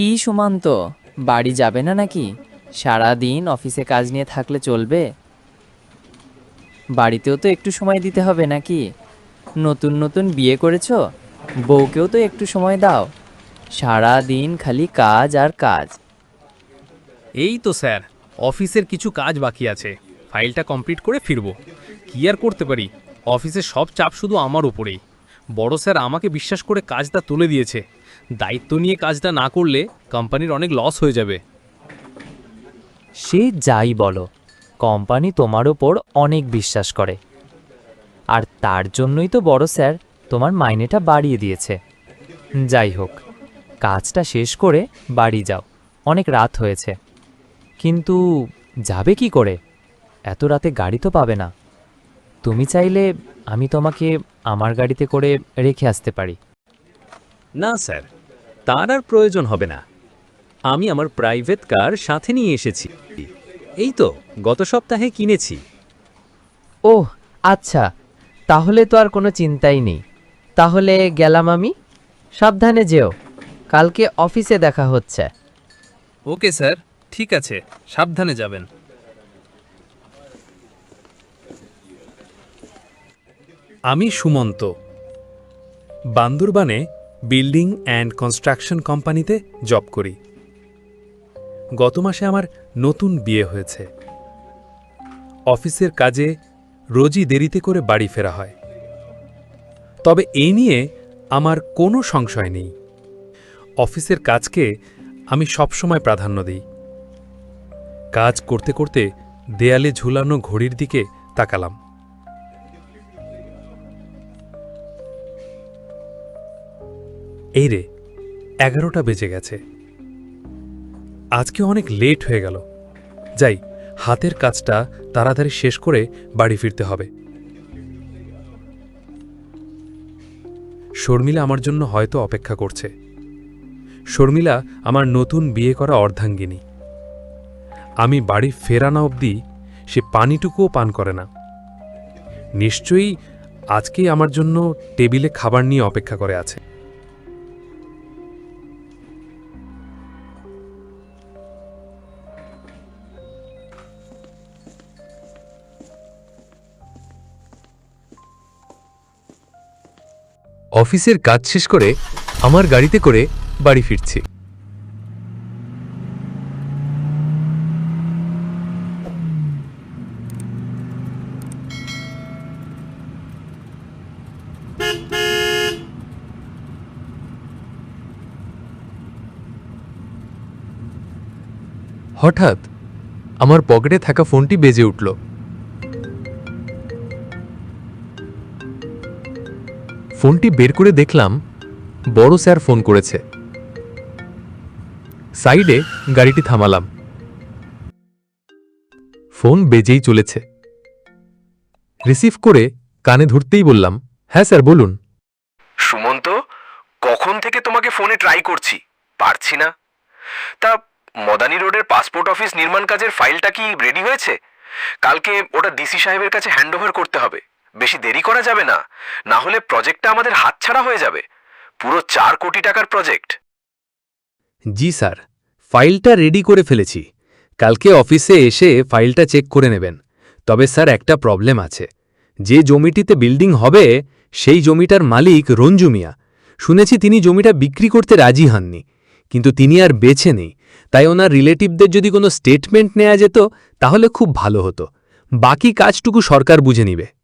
কি সুমান্ত বাড়ি যাবে না নাকি? সারা দিন অফিসে কাজ নিয়ে থাকলে চলবে? বাড়িতেও তো একটু সময় দিতে হবে নাকি? নতুন নতুন বিয়ে করেছ? বউকেও তো একটু সময় দাও। সারা দিন খালি কাজ আর কাজ। এই তো স্যার, অফিসের কিছু কাজ বাকি আছে। ফাইলটা কমপ্লিট করে ফিরব। কি আর করতে পারি? অফিসের সব চাপ শুধু আমার উপরেই। বড় স্যার আমাকে বিশ্বাস করে কাজটা তুলে দিয়েছে। দায়িত্ব নিয়ে কাজটা না করলে কোম্পানির অনেক লস হয়ে যাবে। সে যাই বলো কোম্পানি তোমার ওপর অনেক বিশ্বাস করে। আর তার জন্যই তো বড় স্যার তোমার মাইনেটা বাড়িয়ে দিয়েছে। যাই হোক কাজটা শেষ করে বাড়ি যাও অনেক রাত হয়েছে। কিন্তু যাবে কি করে? এত রাতে গাড়ি তো পাবে না। তুমি চাইলে আমি তোমাকে আমার গাড়িতে করে রেখে আসতে পারি। না স্যার। তার আর প্রয়োজন হবে না। আমি আমার প্রাইভেট কার সাথে নিয়ে এসেছি। এই তো গত সপ্তাহে কিনেছি। ওহ আচ্ছা তাহলে তো আর কোনো চিন্তাই নেই। তাহলে গেলাম আমি? সাবধানে যেও কালকে অফিসে দেখা হচ্ছে। ওকে স্যার ঠিক আছে সাবধানে যাবেন। আমি সুমন্ত। বান্দরবানে বিল্ডিং অ্যান্ড কনস্ট্রাকশন কোম্পানিতে জব করি। গত মাসে আমার নতুন বিয়ে হয়েছে। অফিসের কাজে রোজই দেরিতে করে বাড়ি ফেরা হয়। তবে এই নিয়ে আমার কোনো সংশয় নেই। অফিসের কাজকে আমি সবসময় প্রাধান্য দিই। কাজ করতে করতে দেয়ালে ঝুলানো ঘড়ির দিকে তাকালাম। এই রে, এগারোটা বেজে গেছে। আজকে অনেক লেট হয়ে গেল। যাই, হাতের কাজটা তাড়াতাড়ি শেষ করে বাড়ি ফিরতে হবে। শর্মিলা আমার জন্য হয়তো অপেক্ষা করছে। শর্মিলা আমার নতুন বিয়ে করা অর্ধাঙ্গিনী। আমি বাড়ি ফেরানো অবধি সে পানিটুকুও পান করে না। নিশ্চয়ই আজকেই আমার জন্য টেবিলে খাবার নিয়ে অপেক্ষা করে আছে। অফিসের কাজ শেষ করে আমার গাড়িতে করে বাড়ি ফিরছি। হঠাৎ আমার পকেটে থাকা ফোনটি বেজে উঠল। ফোনটি বের করে দেখলাম বড় স্যার ফোন করেছে। সাইডে গাড়িটি থামালাম। ফোন বেজেই চলেছে। রিসিভ করে কানে ধরতেই বললাম হ্যাঁ স্যার, বলুন। সুমন্ত কখন থেকে তোমাকে ফোনে ট্রাই করছি? পারছি না। তা মদানি রোডের পাসপোর্ট অফিস নির্মাণ কাজের ফাইলটা কি রেডি হয়েছে? কালকে ওটা ডিসি সাহেবের কাছে হ্যান্ডওভার করতে হবে। বেশি দেরি করা যাবে না। না হলে প্রজেক্টটা আমাদের হাতছাড়া হয়ে যাবে। পুরো চার কোটি টাকার প্রজেক্ট। জি, স্যার। ফাইলটা রেডি করে ফেলেছি। কালকে অফিসে এসে ফাইলটা চেক করে নেবেন। তবে, স্যার, একটা প্রবলেম আছে। যে জমিটিতে বিল্ডিং হবে, সেই জমিটার মালিক রঞ্জু মিয়া। শুনেছি তিনি জমিটা বিক্রি করতে রাজি হননি। কিন্তু তিনি আর বেছে নেই। তাই ওনার রিলেটিভদের যদি কোনো স্টেটমেন্ট নেওয়া যেত, তাহলে খুব ভালো হতো। বাকি কাজটুকু সরকার বুঝে নিবে।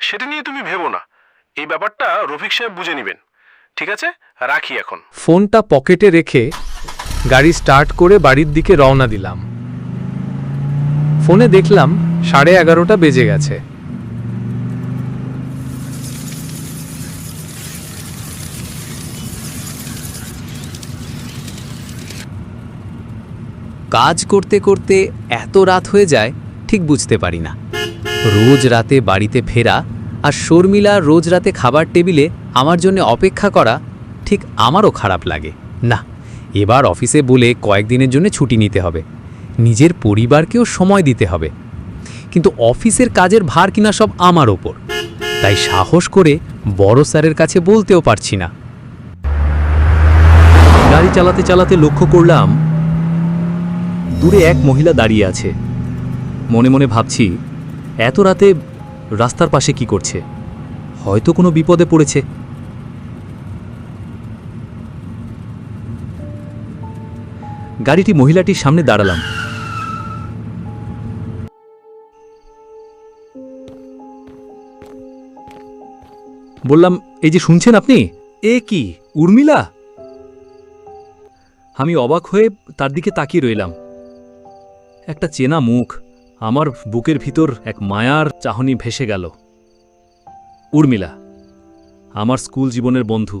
সেটা নিয়ে তুমি ভেবো না। এই ব্যাপারটা রফিক সাহেব বুঝে নেবেন। ঠিক আছে? রাখি এখন। ফোনটা পকেটে রেখে গাড়ি স্টার্ট করে বাড়ির দিকে রওনা দিলাম। ফোনে দেখলাম সাড়ে এগারোটা বেজে গেছে। কাজ করতে করতে এত রাত হয়ে যায়, ঠিক বুঝতে পারি না। রোজ রাতে বাড়িতে ফেরা আর শর্মিলা রোজ রাতে খাবার টেবিলে আমার জন্য অপেক্ষা করা ঠিক আমারও খারাপ লাগে। না, এবার অফিসে বলে কয়েকদিনের জন্য ছুটি নিতে হবে। নিজের পরিবারকেও সময় দিতে হবে। কিন্তু অফিসের কাজের ভার কিনা সব আমার ওপর। তাই সাহস করে বড় স্যারের কাছে বলতেও পারছি না। গাড়ি চালাতে চালাতে লক্ষ্য করলাম, দূরে এক মহিলা দাঁড়িয়ে আছে। মনে মনে ভাবছি এত রাতে রাস্তার পাশে কি করছে? হয়তো কোনো বিপদে পড়েছে। গাড়িটি মহিলাটির সামনে দাঁড়ালাম। বললাম, এই যে শুনছেন আপনি? এ কি, উর্মিলা? আমি অবাক হয়ে তার দিকে তাকিয়ে রইলাম। একটা চেনা মুখ আমার বুকের ভিতর এক মায়ার চাহনি ভেসে গেল। উর্মিলা, আমার স্কুল জীবনের বন্ধু।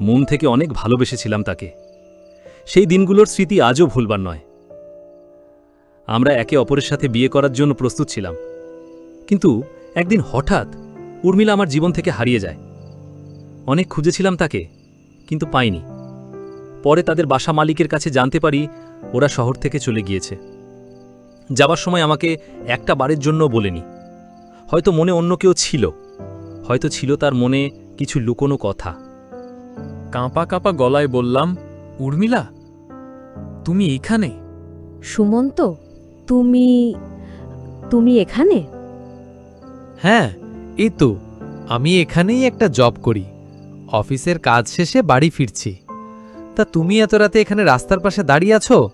মন থেকে অনেক ভালোবেসেছিলাম তাকে। সেই দিনগুলোর স্মৃতি আজও ভুলবার নয়। আমরা একে অপরের সাথে বিয়ে করার জন্য প্রস্তুত ছিলাম। কিন্তু একদিন হঠাৎ উর্মিলা আমার জীবন থেকে হারিয়ে যায়। অনেক খুঁজেছিলাম তাকে, কিন্তু পাইনি। পরে তাদের বাসা মালিকের কাছে জানতে পারি ওরা শহর থেকে চলে গিয়েছে। যাবার সময় আমাকে একটা বারের জন্য বলেনি। হয়তো মনে অন্য কেউ ছিল। হয়তো ছিল তার মনে কিছু লুকোনো কথা। কাঁপা কাঁপা গলায় বললাম উর্মিলা তুমি এখানে? সুমন্ত তুমি তুমি এখানে? হ্যাঁ এই তো আমি এখানেই একটা জব করি। অফিসের কাজ শেষে বাড়ি ফিরছি। তা তুমি এত রাতে এখানে রাস্তার পাশে দাঁড়িয়ে আছো?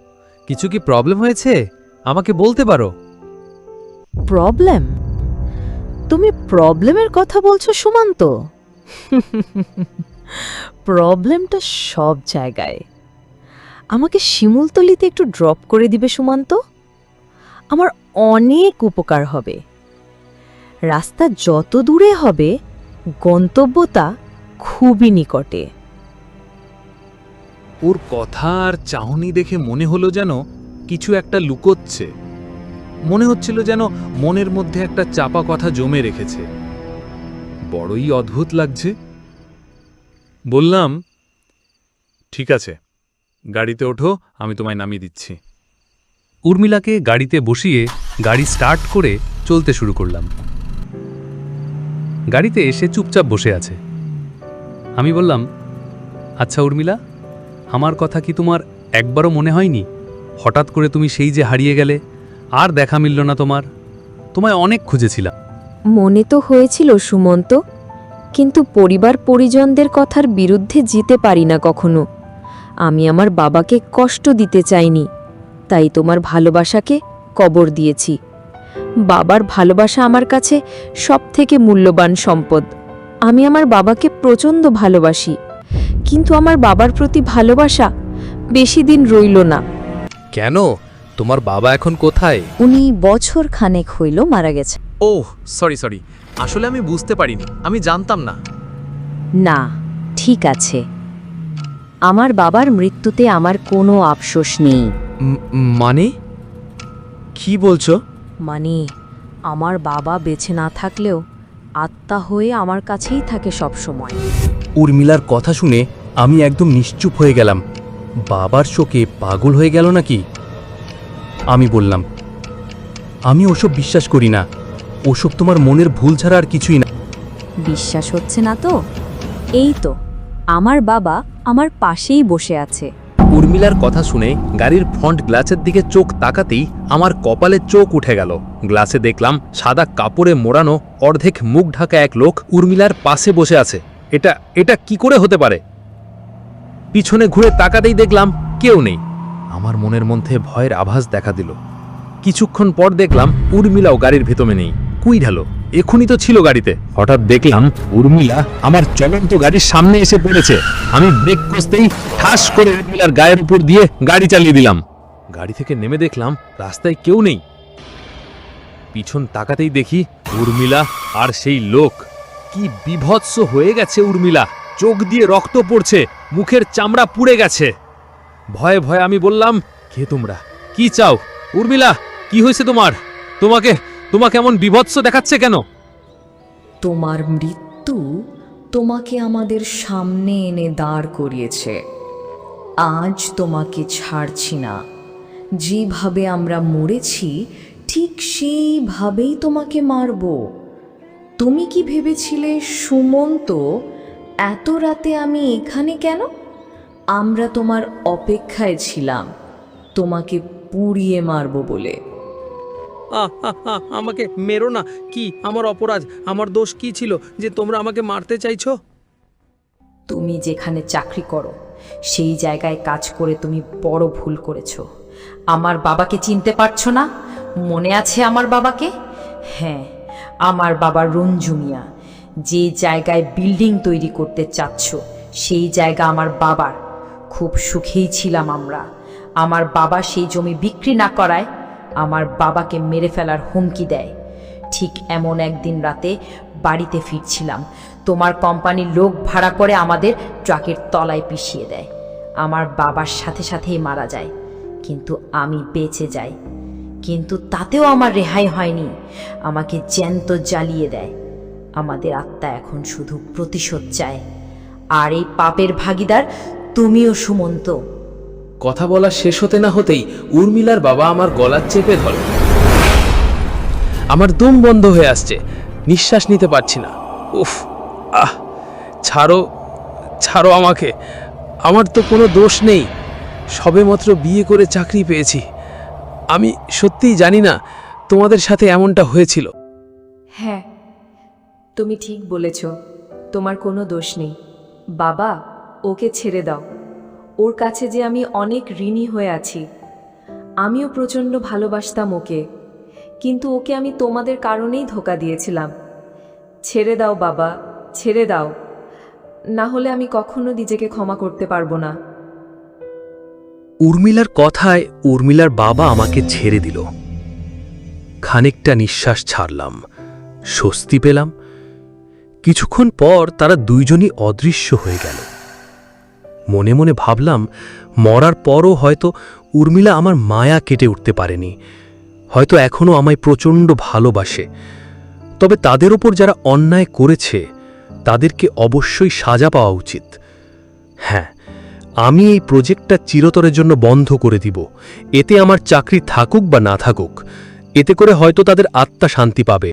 কিছু কি প্রবলেম হয়েছে? আমাকে বলতে পারো। প্রবলেম? তুমি প্রবলেমের কথা বলছো সুমন্ত। প্রবলেমটা সব জায়গায়। আমাকে শিমুলতলিতে একটু ড্রপ করে দিবে সুমন্ত। আমার অনেক উপকার হবে। রাস্তা যত দূরে হবে গন্তব্যতা খুবই নিকটে। ওর কথা আর চাহনি দেখে মনে হলো যেন কিছু একটা লুকোচ্ছে। মনে হচ্ছিল যেন মনের মধ্যে একটা চাপা কথা জমে রেখেছে। বড়ই অদ্ভুত লাগছে। বললাম, ঠিক আছে, গাড়িতে ওঠো, আমি তোমায় নামিয়ে দিচ্ছি। উর্মিলাকে গাড়িতে বসিয়ে গাড়ি স্টার্ট করে চলতে শুরু করলাম। গাড়িতে এসে চুপচাপ বসে আছে। আমি বললাম আচ্ছা উর্মিলা, আমার কথা কি তোমার একবারও মনে হয়নি? হঠাৎ করে তুমি সেই যে হারিয়ে গেলে, আর দেখা মিলল না তোমার। তোমায় অনেক খুঁজেছিলাম। মনে তো হয়েছিল সুমন্ত, কিন্তু পরিবার পরিজনদের কথার বিরুদ্ধে জিতে পারি না কখনো। আমি আমার বাবাকে কষ্ট দিতে চাইনি, তাই তোমার ভালোবাসাকে কবর দিয়েছি। বাবার ভালোবাসা আমার কাছে সবথেকে মূল্যবান সম্পদ। আমি আমার বাবাকে প্রচণ্ড ভালোবাসি, কিন্তু আমার বাবার প্রতি ভালোবাসা বেশি দিন রইল না। কেন? তোমার বাবা এখন কোথায়? উনি বছর খানেক হইল মারা গেছে। Oh sorry sorry. আসলে আমি বুঝতে পারিনি। আমি জানতাম না। না ঠিক আছে। আমার বাবার মৃত্যুতে আমার কোনো আফসোস নেই। মানে? কি বলছো? মানে আমার বাবা বেছে না থাকলেও আত্মা হয়ে আমার কাছেই থাকে সব সময় উর্মিলার কথা শুনে আমি একদম নিশ্চুপ হয়ে গেলাম। বাবার শোকে পাগল হয়ে গেল নাকি? আমি বললাম আমি ওসব বিশ্বাস করি না। ওসব তোমার মনের ভুল ছাড়া আর কিছুই না। বিশ্বাস হচ্ছে না তো? এই তো আমার বাবা আমার পাশেই বসে আছে। উর্মিলার কথা শুনে গাড়ির ফ্রন্ট গ্লাসের দিকে চোখ তাকাতেই আমার কপালে চোখ উঠে গেল। গ্লাসে দেখলাম সাদা কাপড়ে মোড়ানো অর্ধেক মুখ ঢাকা এক লোক উর্মিলার পাশে বসে আছে। এটা এটা কি করে হতে পারে? পিছনে ঘুরে তাকাতেই দেখলাম কেউ নেই। আমার মনের মধ্যে ভয়ের আভাস দেখা দিল। কিছুক্ষণ পর দেখলাম উর্মিলাও গাড়ির ভেতরে নেই। কুই ঢালো, এখনই তো ছিল গাড়িতে। হঠাৎ দেখলাম উর্মিলা আমার চলন্ত গাড়ির সামনে এসে পড়েছে। আমি ব্রেক কষতেই ঠাস করে উর্মিলার গায়ের উপর দিয়ে গাড়ি চালিয়ে দিলাম। গাড়ি থেকে নেমে দেখলাম রাস্তায় কেউ নেই। পিছন তাকাতেই দেখি উর্মিলা আর সেই লোক। কি বিভৎস হয়ে গেছে উর্মিলা। চোখ দিয়ে রক্ত পড়ছে, মুখের চামড়া পুড়ে গেছে। ভয়ে ভয়ে আমি বললাম, কে তোমরা? কি চাও? উর্মিলা, কি হয়েছে তোমার? তোমাকে তোমাকে এমন বিভৎস দেখাচ্ছে কেন? তোমার মৃত্যু তোমাকে আমাদের সামনে এনে দাঁড় করিয়েছে। আজ তোমাকে ছাড়ছি না। যেভাবে আমরা মরেছি, ঠিক সেইভাবেই তোমাকে মারব। তুমি কি ভেবেছিলে সুমন্ত এত রাতে আমি এখানে কেন? আমরা তোমার অপেক্ষায় ছিলাম। তোমাকে পুড়িয়ে মারব বলে। আহ, আহ, আহ, আমাকে মেরো না। কি আমার অপরাধ? আমার দোষ কি ছিল যে তোমরা আমাকে মারতে চাইছো? তুমি যেখানে চাকরি করো সেই জায়গায় কাজ করে তুমি বড় ভুল করেছ। আমার বাবাকে চিনতে পারছ না? মনে আছে আমার বাবাকে? হ্যাঁ আমার বাবা রঞ্জু মিয়া। যে জায়গায় বিল্ডিং তৈরি করতে চাচ্ছ, সেই জায়গা আমার বাবার। খুব সুখেই ছিলাম আমরা। আমার বাবা সেই জমি বিক্রি না করায় আমার বাবাকে মেরে ফেলার হুমকি দেয়। ঠিক এমন একদিন রাতে বাড়িতে ফিরছিলাম। তোমার কোম্পানির লোক ভাড়া করে আমাদের ট্রাকের তলায় পিষিয়ে দেয়। আমার বাবার সাথে সাথেই মারা যায়। কিন্তু আমি বেঁচে যাই। কিন্তু তাতেও আমার রেহাই হয়নি। আমাকে জ্যান্ত জ্বালিয়ে দেয়। আমাদের আত্মা এখন শুধু প্রতিশোধ চায়। আর এই পাপের ভাগিদার তুমিও সুমন্ত। কথা বলা শেষ হতে না হতেই উর্মিলার বাবা আমার গলা চেপে ধরে। আমার দম বন্ধ হয়ে আসছে নিঃশ্বাস নিতে পারছি না। উফ আহ ছাড়ো ছাড়ো আমাকে। আমার তো কোনো দোষ নেই। সবেমাত্র বিয়ে করে চাকরি পেয়েছি। আমি সত্যিই জানি না তোমাদের সাথে এমনটা হয়েছিল। হ্যাঁ তুমি ঠিক বলেছ, তোমার কোনো দোষ নেই। বাবা, ওকে ছেড়ে দাও। ওর কাছে যে আমি অনেক ঋণী হয়ে আছি। আমিও প্রচণ্ড ভালোবাসতাম ওকে। কিন্তু ওকে আমি তোমাদের কারণেই ধোকা দিয়েছিলাম। ছেড়ে দাও বাবা, ছেড়ে দাও। না হলে আমি কখনো নিজেকে ক্ষমা করতে পারব না। উর্মিলার কথায় উর্মিলার বাবা আমাকে ছেড়ে দিল। খানিকটা নিঃশ্বাস ছাড়লাম। স্বস্তি পেলাম। কিছুক্ষণ পর তারা দুইজনই অদৃশ্য হয়ে গেল। মনে মনে ভাবলাম, মরার পরও হয়তো উর্মিলা আমার মায়া কেটে উঠতে পারেনি, হয়তো এখনও আমায় প্রচণ্ড ভালোবাসে। তবে তাদের ওপর যারা অন্যায় করেছে, তাদেরকে অবশ্যই সাজা পাওয়া উচিত। হ্যাঁ আমি এই প্রজেক্টটা চিরতরের জন্য বন্ধ করে দিব। এতে আমার চাকরি থাকুক বা না থাকুক, এতে করে হয়তো তাদের আত্মা শান্তি পাবে।